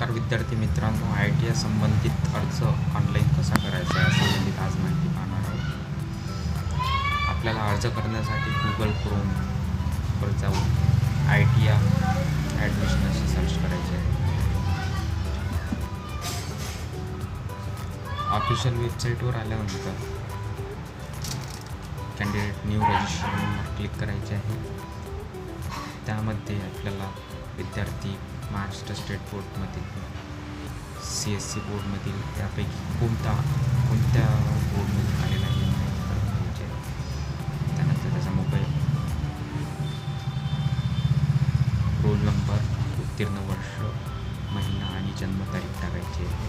नमस्कार विद्यार्थी मित्रांनो आय टी आय संबंधित अर्ज ऑनलाईन कसा करायचा आहे संबंधित आज माहिती पाहणार आहोत. आपल्याला अर्ज करण्यासाठी गुगल क्रोमवर जाऊन आय टी आय ॲडमिशन असे सर्च करायचे आहे. ऑफिशियल वेबसाईटवर आल्यानंतर कॅन्डिडेट न्यू रजिस्ट्रेशनवर क्लिक करायचे आहे. त्यामध्ये आपल्याला विद्यार्थी महाराष्ट्र स्टेट बोर्डमधील सी एस सी बोर्डमधील त्यापैकी कोणता कोणत्या बोर्डमधून आलेला आहे? माहिती करून घ्यायची आहे त्यानंतर त्याचा मोबाईल रोल नंबर उत्तीर्ण वर्ष महिना आणि जन्मतारीख टाकायची आहे.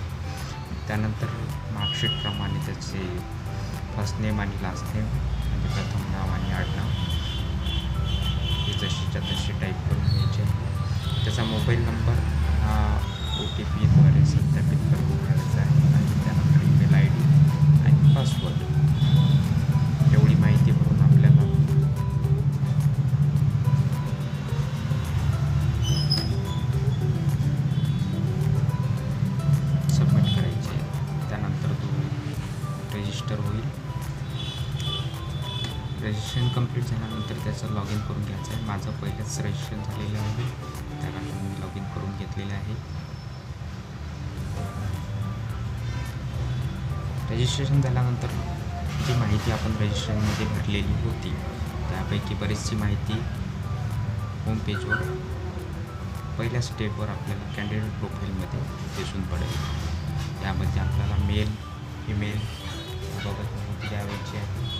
त्यानंतर मार्कशीटप्रमाणे त्याचे फर्स्ट नेम आणि लास्ट नेम म्हणजे प्रथम नाव आणि आडनाव. हे जशीच्या तशी टाईप करून घ्यायचे. आहे त्याचा मोबाईल नंबर हा ओ टी पीद्वारे सत्यापित करून घ्यायचा आहे आणि त्यानंतर ईमेल आय डी आणि पासवर्ड एवढी माहिती भरून आपल्याला सबमिट करायची आहे. त्यानंतर तो रजिस्टर होईल. रजिस्ट्रेशन कंप्लीट झाल्यानंतर त्याचं लॉग इन करून घ्यायचं आहे. माझं पहिलंच रजिस्ट्रेशन झालेलं आहे. त्यानंतर लॉग इन करून घेतलेलं आहे. रजिस्ट्रेशन झाल्यानंतर जी माहिती आपण रजिस्ट्रेशनमध्ये भरलेली होती त्यापैकी बरीचशी माहिती होम पेजवर पहिल्या स्टेपवर आपल्याला कॅन्डिडेट प्रोफाईलमध्ये दिसून पडेल. त्यामध्ये आपल्याला मेल ईमेल याबाबत माहिती द्यावायची आहे.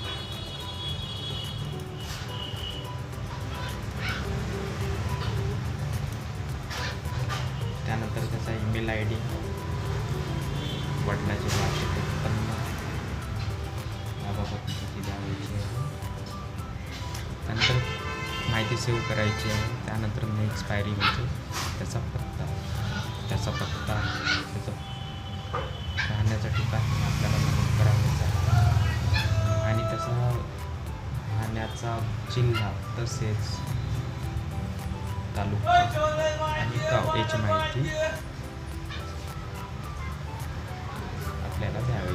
त्याचा ईमेल आय डी. वडिलाचे वार्षिक उत्पन्न. याबाबत माहिती द्यायची आहे? त्यानंतर माहिती सेव्ह करायची आहे. त्यानंतर मी एक्सपायरी होते त्याचा पत्ता. त्याचा पत्ता त्याचं राहण्याचं ठिकाण आपल्याला नमूद करायचं आहे. आणि त्याचा राहण्याचा जिल्हा तसेच तालुका आणि गाव याची माहिती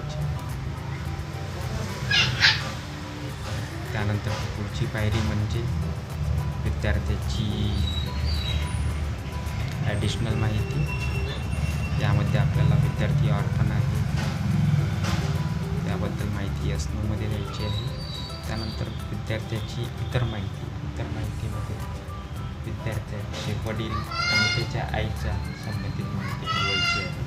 आपल्याला त्यानंतर पुढची पायरी म्हणजे विद्यार्थ्याची ॲडिशनल माहिती. यामध्ये आपल्याला विद्यार्थी ऑर्फन आहे त्याबद्दल माहिती असणंमध्ये द्यायची आहे. त्यानंतर विद्यार्थ्याची इतर माहिती. इतर माहितीमध्ये विद्यार्थ्याचे वडील आणि त्याच्या आईच्या संबंधित माहिती मिळवायची आहे.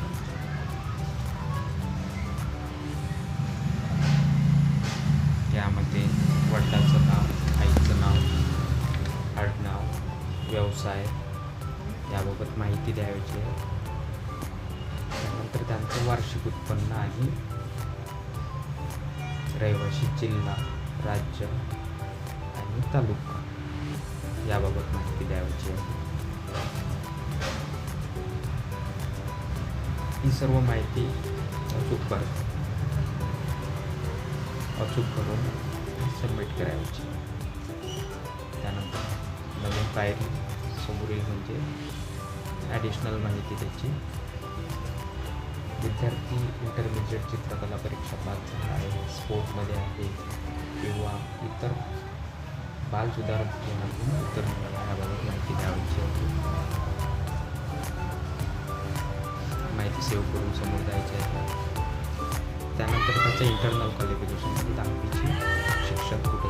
द्यायची. आहे त्यानंतर त्यांचं वार्षिक उत्पन्न आहे रहिवाशी जिल्हा राज्य आणि तालुका. याबाबत माहिती द्यायची आहे. ही सर्व माहिती अचूक कर. अचूक करून सबमिट करायची. त्यानंतर नवीन पायरी समोरील म्हणजे ॲडिशनल माहिती त्याची विद्यार्थी इंटरमिजिएट चित्रकला परीक्षा पास झाला आहे. स्पोर्टमध्ये आहे किंवा इतर बाल सुधारक धोरणातून उत्तर याबाबत माहिती द्यावायची आहे माहिती सेव्ह करून समोर द्यायची आहे. त्यानंतर त्याचं इंटरनल क्वालिफिकेशन दहावीची शिक्षण कुठे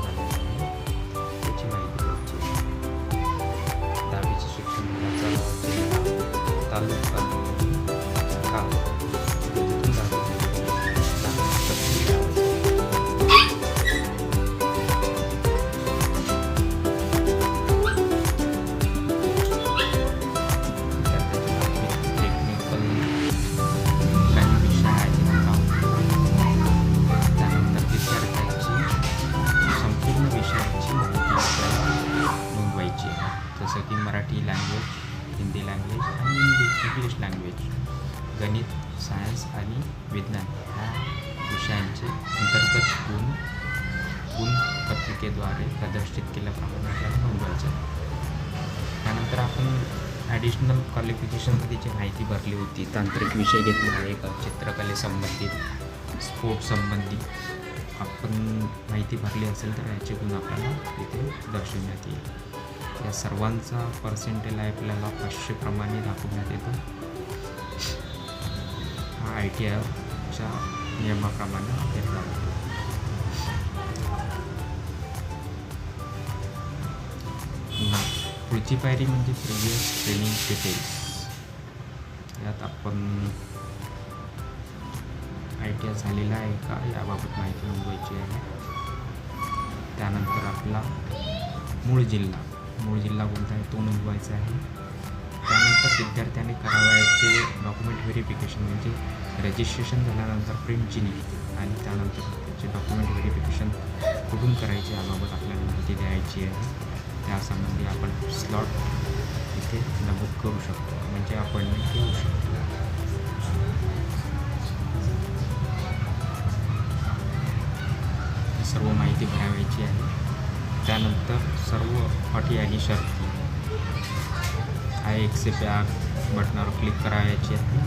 गुण गुण पत्रिकेद्वारे प्रदर्शित केल्याप्रमाणे आपल्याला नोंदवायचं आहे त्यानंतर आपण ॲडिशनल क्वालिफिकेशनमध्ये जी माहिती भरली होती तांत्रिक विषय घेतला आहे का चित्रकलेसंबंधित स्पोर्टसंबंधी आपण माहिती भरली असेल तर याचे गुण आपल्याला इथे दर्शवण्यात येईल. या सर्वांचा पर्सेंटेज आपल्याला पाचशेप्रमाणे दाखवण्यात येतो. हा आय टी आयच्या नियमाप्रमाणे आपल्याला पुढची पायरी म्हणजे प्रिव्हियस ट्रेनिंग डिटेल्स यात आपण आय टी आय झालेला आहे का? याबाबत माहिती नोंदवायची आहे. त्यानंतर आपला मूळ जिल्हा. मूळ जिल्हा कोणता आहे? तो नोंदवायचा आहे. त्यानंतर विद्यार्थ्याने करावयाचे डॉक्युमेंट व्हेरिफिकेशन म्हणजे रजिस्ट्रेशन झाल्यानंतर प्रिंटची निघते आणि त्यानंतर त्याचे डॉक्युमेंट व्हेरिफिकेशन कुठून करायचे याबाबत आपल्याला माहिती द्यायची आहे. त्यासंबंधी आपण स्लॉट इथे नमूद करू शकतो. म्हणजे अपॉइंटमेंट घेऊ शकतो. ही सर्व माहिती भरावायची आहे. त्यानंतर सर्व अटी आणि शर्ती. आय एक्सेप्ट या बटनावर क्लिक करायची आहे.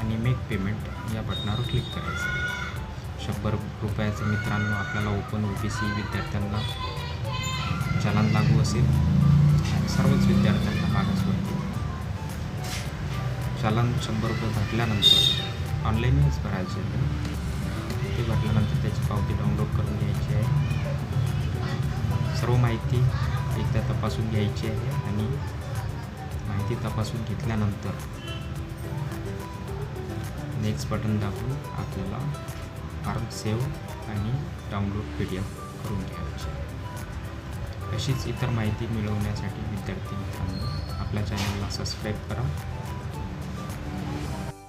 आणि मेक पेमेंट या बटनावर क्लिक करायचं आहे. शंभर रुपयाचं मित्रांनो आपल्याला ओपन ओ बी सी विद्यार्थ्यांना चलन लागू असेल. सर्वच विद्यार्थ्यांना मागासवर्गीय. चलन शंभर रुपये भरल्यानंतर ऑनलाईनच भरायचे ते भरल्यानंतर त्याची पावती डाउनलोड करून घ्यायची आहे. सर्व माहिती एकदा तपासून घ्यायची आहे आणि माहिती तपासून घेतल्यानंतर नेक्स्ट बटन दाबून आपल्याला फार्म सेव्ह आणि डाउनलोड पी डी एफ करून घ्यायची. अशीच इतर माहिती मिळवण्यासाठी विद्यार्थी मित्रांनो आपल्या चॅनलला सबस्क्राईब करा.